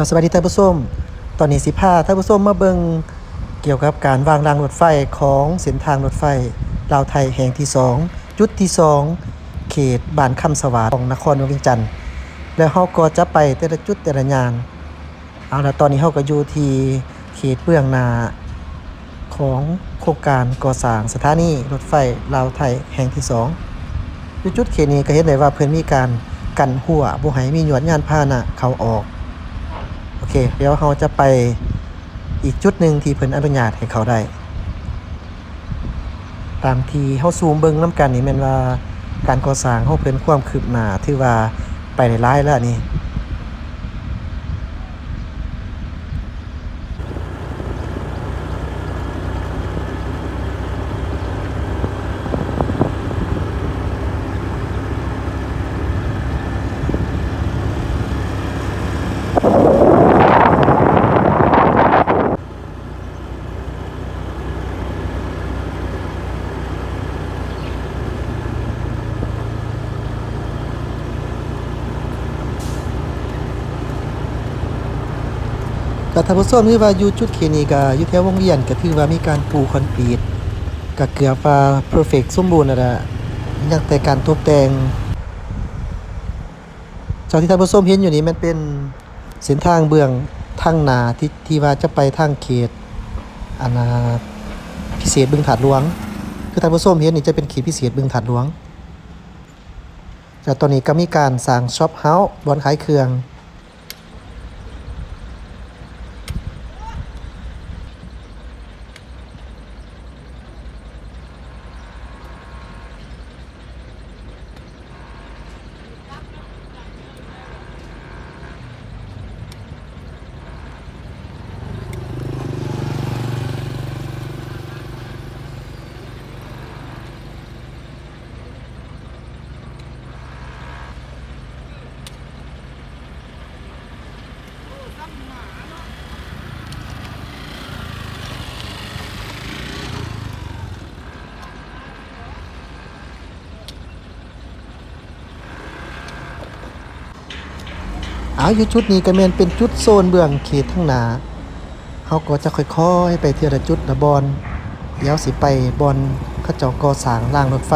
ครับสวัสดีท่านผู้ชมตอนนี้สิพาท่านผู้ชมมาเบิงเกี่ยวกับการวางรางรถไฟของเส้นทางรถไฟลาวไทยแห่งที่ 2 จุดที่ 2 เขตบ้านคำสวาของนครวงเวียงจันทน์แล้วเฮาก็จะไปแต่ละจุดแต่ละยานเอาละตอนนี้เฮาก็อยู่ที่เขตเบื้องหน้าของโครงการก่อสร้างสถานีรถไฟลาวไทยแห่งที่2อยู่จุดเขตนี้ก็เห็นได้ว่าเพิ่นมีการกันหัวบ่ให้มีหยวดยานพาหนะเข้าออก เค เดี๋ยวเราจะไปอีกจุดหนึ่งที่เพิ่นอนุญาตให้เขาได้ ตามที่เฮาซูมเบิ่งนํกันนี่แม่นว่าการก่อสร้างเฮาเพิ่นความคืบหน้าถือว่าไปได้หลายแล้วนี่ ก็ท่านผู้ชมที่ว่าอยู่จุดเขตนี้ก็อยู่แถววงเวียนก็ถือว่ามีการปูคอนกรีตก็เกือบว่าเพอร์เฟกต์สมบูรณ์แล้วล่ะยังแต่การตกแต่งจากที่ท่านผู้ชมเห็นอยู่นี้มันเป็นเส้นทางเบื้องทางนาที่ที่ว่าจะไปทางเขตอาณาพิเศษบึงถาดหลวง คือท่านผู้ชมเห็นนี่จะเป็นเขตพิเศษบึงถาดหลวงจากตอนนี้ก็มีการสร้างช็อปเฮาส์บอนขายเครื่อง เอาอยู่จุดนี้ก็แมนเป็นจุดโซนเบื้องเขตทั้งหนาเฮาก็จะค่อยๆ ไปเทีละจุดละบอนเดี๋ยวสิไปบอนเขาเจ้าก่อสางรางรถไฟ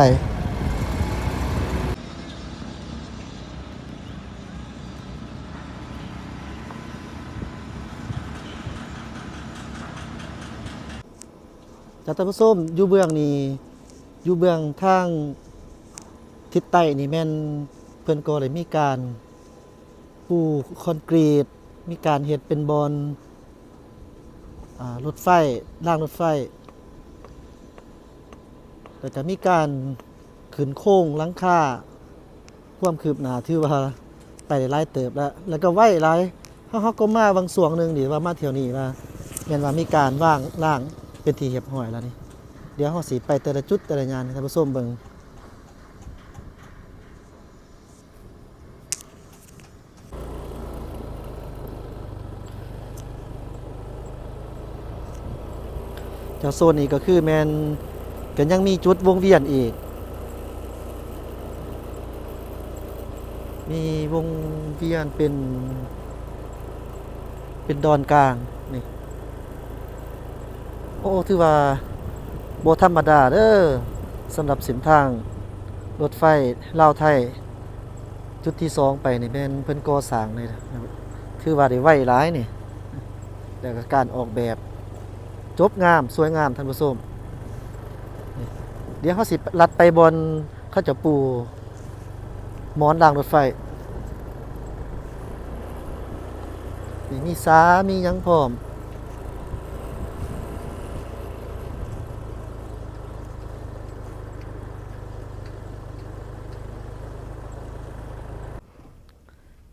จากท่านผู้มอยู่เบื้องนี้อยู่เบื้องทางทิศใต้นี่แม่นเพิ่อนก็เลยมีการ ปูคอนกรีต มีการเฮ็ดเป็นบอนรถไฟรางรถไฟแล้วก็มีการขึ้นโค้งลังค่าความคืบหน้าที่ว่าไปได้หลายเติบแล้ว แล้วก็ไว้หลายเฮาเฮาก็มาบางส่วนหนึงนี่ว่ามาเที่ยวนี้ว่าแม่นว่ามีการว่างล่างเป็นที่เรียบร้อยแล้วนี่ เดี๋ยวเฮาสิไปแต่ละจุดแต่ละงานท่านผู้ชมเบิ่ง จากโซนนี้ก็คือแมนก็ยังมีจุดวงเวียนอีก มีวงเวียนเป็น เป็นดอนกลางนี่โอ้ถือว่าโบธรรมดาเด้อสำหรับเส้นทาง รถไฟลาวไทย จุดที่สองไปนี่แม่นเพิ่นก่อสร้างเลยคือว่าได้ไวหลายนี่แล้วก็การออกแบบ จบงามสวยงามท่านผู้ชมเดี๋ยวเขาสิลัดไปบนเขาจะปูหมอนรางรถไฟนี่มีสามียังพร้อม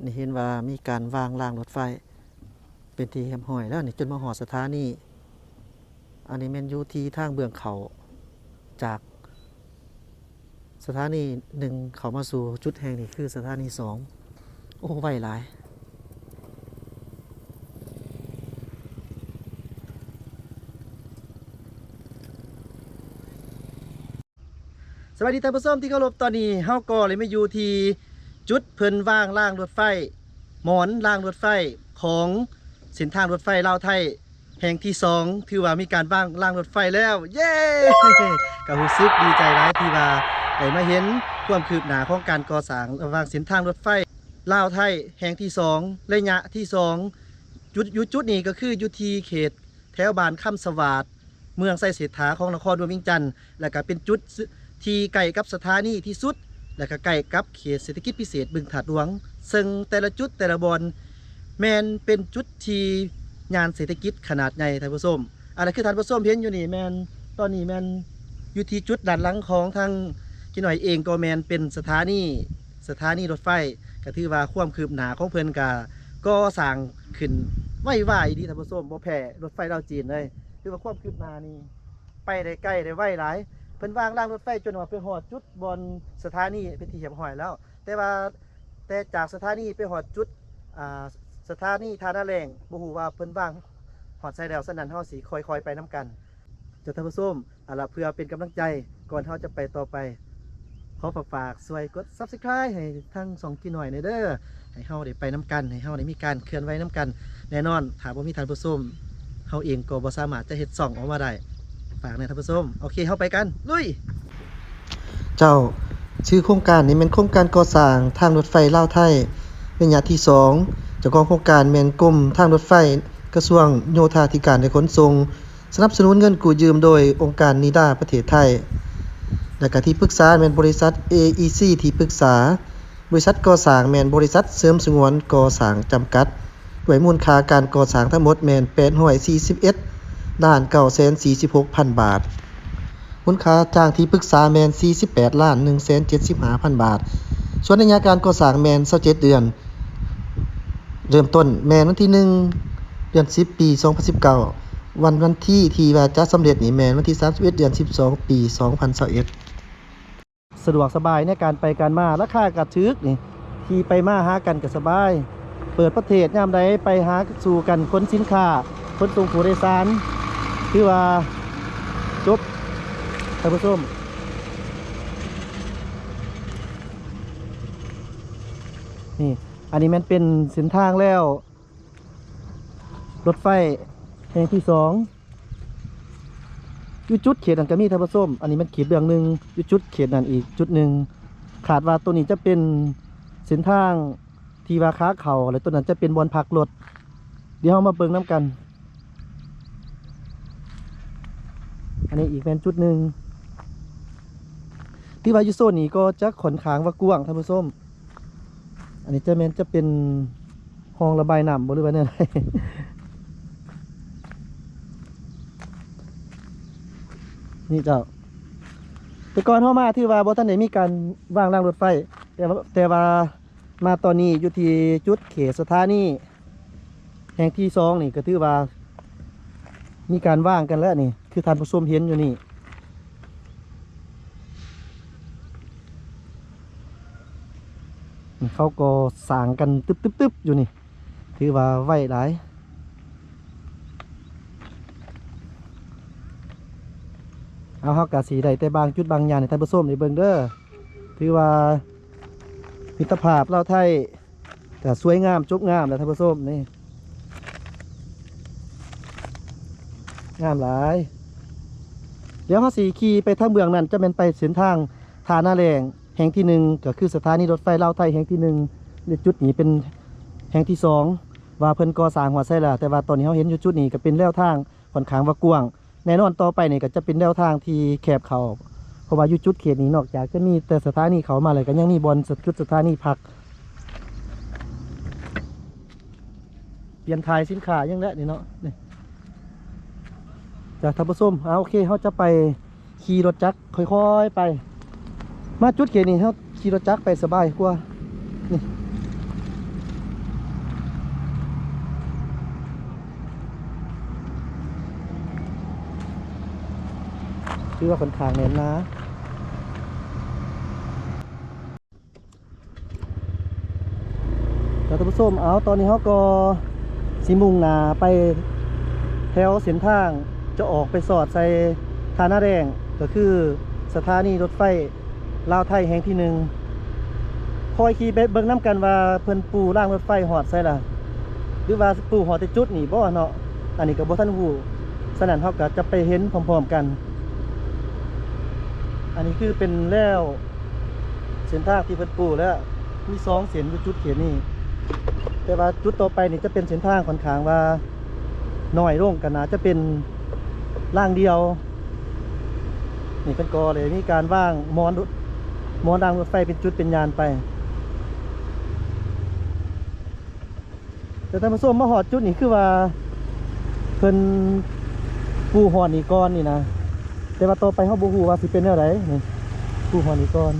นี่เห็นว่ามีการวางรางรถไฟ เป็นที่แฮมหอยแล้วนี่จนมาหอดสถานี อันนี้แม่นอยู่ที่ทางเบื้องเขาจาก สถานีหนึ่งเขามาสู่จุดแห่งนี้คือสถานีสองโอ้ไวหลายสวัสดีท่านผู้ชมที่เคารพตอนนี้เฮาก็เลยมาอยู่ที่จุดเพิ่นว่างล่างรถไฟ หมอนล่างรถไฟของเส้นทางรถไฟลาวไทย แห่งที่สองถือว่ามีการบ้างล่างรถไฟแล้ว เย้ก็รู้สึกดีใจร้ายที่ว่าได้มาเห็นความคืบหน้าของการก่อสร้างระหว่างเส้นทางรถไฟลาวไทยแห่งที่สองระยะที่สองจุดยุจุดนี้ก็คือยุทีเขต แถวบานคำสวัสดเมืองไส้เศรษฐาของนครหลวงวิงจันทร์และก็เป็นจุดที่ใกล้กับสถานีที่สุด และก็ใกล้กับเขตเศรษฐกิจพิเศษบึงถาดหลวง ซึ่งแต่ละจุดแต่ละบอนแมนเป็นจุดที่ งานเศรษฐกิจขนาดใหญ่ท่านผู้ชมอะไรคือท่านผู้ชมเห็นอยู่นี่แมนตอนนี้แมนอยู่ที่จุดด้านหลังของทางกินหน่อยเองก็แมนเป็นสถานีสถานีรถไฟก็ถือว่าความคืบหน้าของเพิ่อนกาก็สร้างขึ้นไหวดีท่านผู้ชมบ่แพ้รถไฟดาวจีนเลยถือว่าความคืบหน้านี่ไปได้ใกล้ได้ไวหลายเพิ่นวางรางรถไฟจนว่าไปหอดจุดบนสถานีเป็นที่เหียบหอยแล้ว แต่ว่าแต่จากสถานีไปหอดจุดอ่า สถานีทานาแรงบ่ฮู้ว่าเพิ่นวางหอดใส่แล้วสนั้นเฮาสิคอยๆไปนํกันจะท่านผู้มอาล่ะเพื่อเป็นกำลังใจก่อนเฮาจะไปต่อไปขอฝากฝากช่วยกด Subscribe ให้ทั้งสองกี่หน่อยหน่อยเด้อให้เฮาได้ไปนํกัน ให้เฮาได้มีการเคลื่อนไหวนํกัน แน่นอนถ้าบ่มีทานผู้มเฮาเองก็บ่สามารถจะเฮ็ดช่องออกมาได้ฝากในท่านผู้มโอเคเขาไปกันลุยเจ้าชื่อโครงการนี้เป็นโครงการก่อสร้างทางรถไฟลาวไทยระยะที่2 เจ้าของโครงการแมนกรมทางรถไฟ กระทรวงโยธาธิการและขนส่งสนับสนุนเงินกู้ยืมโดยองค์การนิดาประเทศไทย และก็ที่ปรึกษาแมนบริษัท AEC ที่ปรึกษา บริษัทก่อสร้างแมนบริษัทเสริมสงวนก่อสร้างจำกัดด้วยมูลค่าการก่อสร้างทั้งหมดแมน841ล้าน946,000 บาทมูลค่าจ้างที่ปรึกษาแมน48ล้าน175,000 บาท ส่วนระยะการก่อสร้างแมน27เดือน เริ่มต้นแมนวันที่1เดือน10ปี2019วันวันที่ทีว่าจะสำเร็จนี่แมนวันที่31เอ็ดเดือน12ปี2021สะดวกสบายในการไปการมาราคากระชึกนี่ที่ไปมาหากันก็สบาย เปิดประเทศยามใดไปหาสู่กันค้นสินค้าค้นส่งผู้โดยสารคือว่าจบท่านผู้ชมนี่ อันนี้มันเป็นเส้นทางแล้ว รถไฟแห่งที่สองอยู่จุดเขตนันก็มีท่านผู้ม อันนี้มันเขตเรื่องหนึ่งอยู่จุดเขตนั้นอีกจุดหนึ่งขาดว่าตัวนี้จะเป็นเส้นทางที่ว่าค้าเขาและตัวนั้นจะเป็นบอลพักรถเดี๋ยวเรามาเบิ่งน้ำกัน อันนี้อีกเป็นจุดหนึ่งที่วายุโซนนี้ก็จะขนขางว่ากว้างท่านผู้ม อันนี้จะแมนจะเป็นห้องระบายน้ำบริเวณนี้นี่เจ้าแต่ก่อนเข้ามาที่ว่าบท่านไหนมีการวางรางรถไฟ แต่ว่าแต่ว่ามาตอนนี้อยู่ที่จุดเขตสถานีแห่งที่สองนี่ก็ถือว่า มีการว่างกันแล้วนี่ คือท่านผู้ชมเห็นอยู่นี่ เขาก็สางกันตึ๊บๆๆอยู่นี่ ถือว่าไหวหลายเอาเฮากะสีได้แต่บางจุดบางอย่างในท่านผู้มในเบิงเด้อถือว่ามิตรภาพเราไทยแต่สวยงามจบงามแล้วท่านผู้มนี่งามหลายเดี๋ยวเขาสีขี่ไปทางเมืองนั้นจะเป็นไปเส้นทางทาหน้าแรง ห่งที่หนึ่งก็คือสถานีรถไฟเล่าวไทยแห่งที่หนึ่งจุดนี้เป็นแห่งที่สองว่าเพิ่นก่อสร้างหัวไส้ล้วแต่ว่าตอนนี้เขาเห็นอยู่จุดนี้ก็เป็นแนวทางค่อนข้างว่ากว้างแน่นอนต่อไปนี่ก็จะเป็นแนวทางที่แคบเขาเพราะว่าอยู่จุดเขตนี้นอกจากจะมีแต่สถานีเขามาเลยก็ยังมีบอลจุดสถานีพัก เปลี่ยนทายสินค้ายังแล้วนี่เนาะนี่จากทับส้มเอาโอเคเขาจะไปขี่รถจักรค่อย ๆ ไป มาจุดเขตนี้เขาขี่รถจักรไปสบายกว่านี่คือว่าคนทางเน้นนะแล้วท่านผู้ชมเอาตอนนี้เขาก็สิมุ่งนาไปแถวเส้นทางจะออกไปสอดใส่ทาหน้าแดงก็คือสถานีรถไฟ ลาวไทยแห่งที่หนึ่งคอยขี่ไปเบิ่งน้ำกันว่าเพิ่นปูร่างรถไฟหอดใส่ละหรือว่าปูหอแต่จุดนี่บ่เนาะอันนี้ก็บ่ทันฮู้ฉะนั้นเฮาก็จะไปเห็นพร้อมๆกัน อันนี้คือเป็นแล้วเส้นทางที่เพิ่นปูแล้วมีสองเส้นอยู่จุดเขียนนี่แต่ว่าจุดต่อไปนี่จะเป็นเส้นทางค่อนข้างว่าหน้อยลงกันนะจะเป็นล่างเดียวนี่เป็นกอเลยมีการว่างมอน มอนรางรถไฟเป็นจุดเป็นยานไป แต่ท่านผู้ชมมาหอดจุดนี้คือว่า เพิ่นปูหอดนี่ก่อนนี่นะแต่ว่าต่อไปเฮาบ่ฮู้ว่าสิเป็นแนวใดนี่ปูหอดนี่ก่อน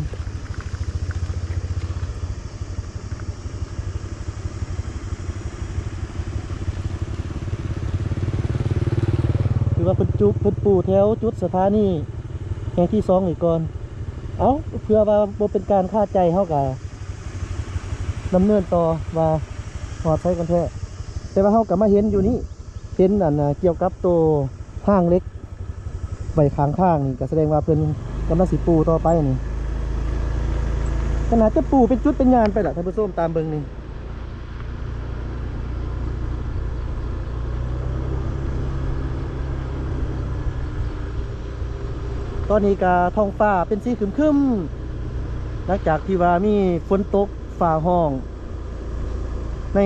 คือว่าเพิ่นจุเพิ่นปูแถวจุดสถานีแห่งที่สองนี่ก่อน เอาเพื่อว่าบ่เป็นการคาดใจเฮากับดำเนินต่อว่าหอดใช้กันแท้แต่ว่าเขากับมาเห็นอยู่นี่เห็นอันนะเกี่ยวกับตัวห้างเล็กใบข้างข้างนี่ก็แสดงว่าเพิ่นกำลังสิปูต่อไปนี่ขนาดจะปูเป็นจุดเป็นยานไปละท่านผู้ชมตามเบิงนี่ ตอนนี้กาท้องฟ้าเป็นสีครึมๆหลังจากที่ว่ามีฝนตกฝ่าห้อง ใน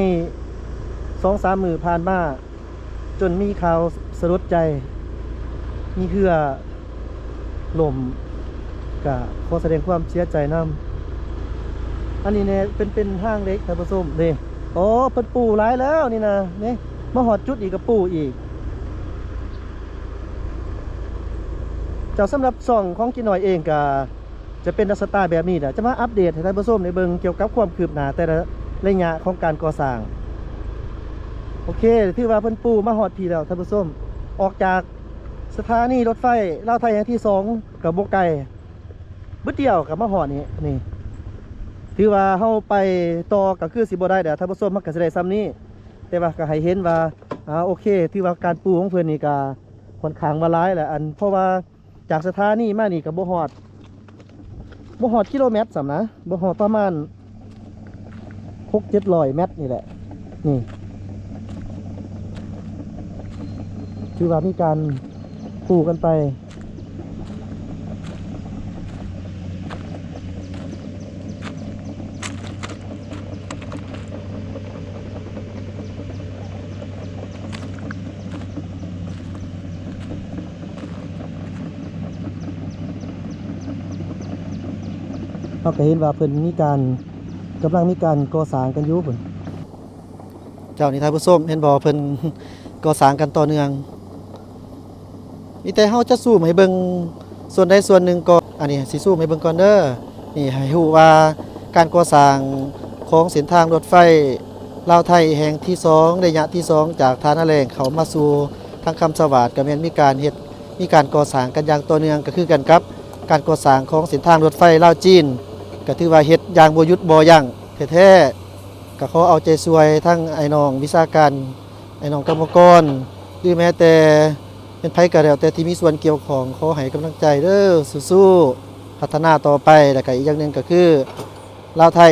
สองสามมือผ่านมาจนมีข่าวสลดใจ มีเหือลมกะขอแสดงความเสียใจนำอันนี้เนี่ยเป็นเป็นห้างเล็กท่านผู้ชมนี่โอ้เพิ่นปูหลายแล้วนี่นะนี่มาหอดจุดอีกกับปูอีก เจ้าสำหรับส่องของกินหน่อยเองกะจะเป็นลักษณะสไตล์แบบนี้แหละจะมาอัปเดตให้ท่านผู้ชมในเบิงเกี่ยวกับความคืบหน้าแต่ละระยะของการก่อสร้าง โอเคถือว่าเพิ่นปูมาฮอดทีแล้วท่านผู้ชมออกจากสถานีรถไฟเล่าไทยแห่งที่สองกับโบไก่บึดเดียวกับมาฮอดนี่นี่ถือว่าเฮาไปต่อก็คือสิบได้เดี๋ยวท่านผู้ชมมันก็สิได้ซ้ำนี้ แต่ว่าก็ให้เห็นว่าอ่าโอเคถือว่าการปูของเพิ่อนนี่ก็ค่อนข้างว่าหลายแหละอันเพราะว่า จากสถานีมานี่กับ่ฮอดบ่ฮอดกิโลเมตรสำนะบ่ฮอดประมาณหกเจ็ดร้อยเมตรนี่แหละ นี่คือว่ามีการปลูกกันไป เราก็เห็นว่าเพิ่นมีการกำลังมีการก่อสร้างกันอยู่เพิ่นเจ้านี่ท่านผู้ชมเห็นบ่เพิ่นก่อสร้างกันต่อเนื่องมีแต่เฮาจะสู้ให้เบิ่งส่วนใดส่วนหนึ่งก่อนอันนี้สิสู้ให้เบิ่งก่อนเด้อนี่ให้ฮู้ว่าการก่อสร้างของเส้นทางรถไฟลาวไทยแห่งที่สองระยะที่สองจากทานาแรงเขามาสู่ทางคำสวัสดิ์ก็แม่นมีการเฮ็ดมีการก่อสร้างกันอย่างต่อเนื่องก็คือกันกับ การก่อสร้างของเส้นทางรถไฟลาวจีน ก็ถือว่าเฮ็ดอย่างบ่ยุดบ่ยั้งแท้ๆก็ขอเอาใจช่วยทั้งไอ้น้องวิชาการไอ้น้องกรรมกรหรือแม้แต่เป็นไผก็แล้วแต่ที่มีส่วนเกี่ยวของขอให้กำลังใจเด้อสู้ๆพัฒนาต่อไปแล้วก็อีกอย่างหนึงก็คือลาวไทย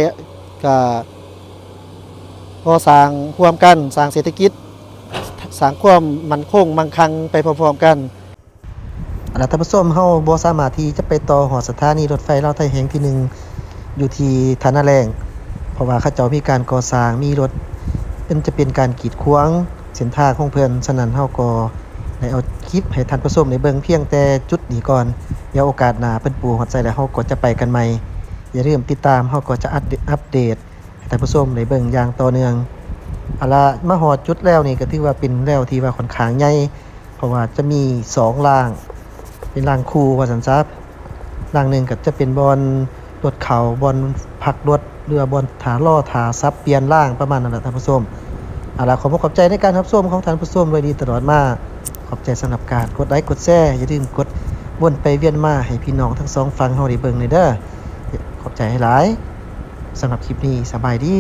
ก็พอสร้างร่วมกันสร้างเศรษฐกิจสร้างความมั่นคงมั่งคั่งไปพร้อมๆกันอันนั้นท่านผู้ชมเฮาบ่สามารถที่จะไปต่อหอสถานีรถไฟลาวไทยแห่งที่หนึ่ง อยู่ที่ทานาแรงเพราะว่าเขาเจ้ามีการก่อสร้างมีรถเป็นจะเป็นการกีดขวางเส้นทางของเพิ่อนฉะนั้นเฮาก็ได้เอาคลิปให้ท่านผู้ชมได้เบิ่งเพียงแต่จุดนี้ก่อนเดี๋ยวโอกาสหน้าเพิ่นปูฮอดใจแล้วเฮาก็จะไปกันใหม่อย่าลืมติดตามเฮาก็จะอัปเดตอัปเดตให้ท่านผู้ชมได้เบิ่งอย่างต่อเนื่องเอาละมาฮอดจุดแล้วนี่ก็ถือว่าเป็นแล้วที่ว่าค่อนข้างใหญ่เพราะว่าจะมีสองราง เป็นรางคูว่าสันซับรางหนึ่งก็จะเป็นบอล รถเขาบอลผักรถเรือบอลถาล่อถาซับเปลี่ยนล่างประมาณนั้นแหละท่านผู้ชมเอาละขอบขอบใจในการรับชมของท่านผู้ชมโดยดีตลอดมาขอบใจสำหรับการกดไลค์กดแชร์อย่าลืมกดวนไปเวียนมาให้พี่น้องทั้งสองฟังเฮาได้เบิ่งเลยเด้อขอบใจให้หลายสำหรับคลิปนี้สบายดี